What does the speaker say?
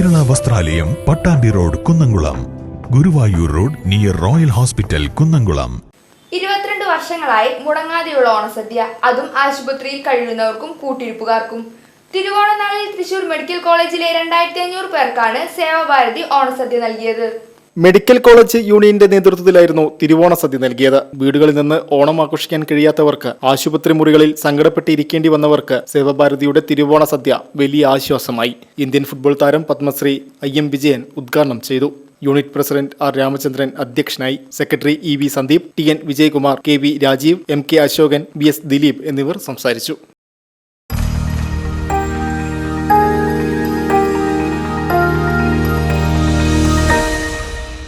വസ്ത്രാലയം Pattambi road Kunnamkulam. Guruvayur road near royal hospital Kunnamkulam. ഇരുപത്തിരണ്ട് വർഷങ്ങളായി മുടങ്ങാതെയുള്ള ഓണസദ്യ. അതും ആശുപത്രിയിൽ കഴിയുന്നവർക്കും കൂട്ടിരിപ്പുകാർക്കും. തിരുവോണനാളിൽ തൃശൂർ മെഡിക്കൽ കോളേജിലെ രണ്ടായിരത്തി അഞ്ഞൂറ് പേർക്കാണ് സേവാഭാരതി ഓണസദ്യ നൽകിയത്. മെഡിക്കൽ കോളേജ് യൂണിയന്റെ നേതൃത്വത്തിലായിരുന്നു തിരുവോണ സദ്യ നൽകിയത്. വീടുകളിൽ നിന്ന് ഓണം ആഘോഷിക്കാൻ കഴിയാത്തവർക്ക് ആശുപത്രി മുറികളിൽ സങ്കടപ്പെട്ടിരിക്കേണ്ടി വന്നവർക്ക് സേവഭാരതിയുടെ തിരുവോണ സദ്യ വലിയ ആശ്വാസമായി. ഇന്ത്യൻ ഫുട്ബോൾ താരം പത്മശ്രീ ഐ എം വിജയൻ ഉദ്ഘാടനം ചെയ്തു. യൂണിറ്റ് പ്രസിഡന്റ് ആർ രാമചന്ദ്രൻ അധ്യക്ഷനായി. Secretary E V Sandeep T N Vijayakumar K V Rajeev M K Ashokan B S Dileep എന്നിവർ സംസാരിച്ചു.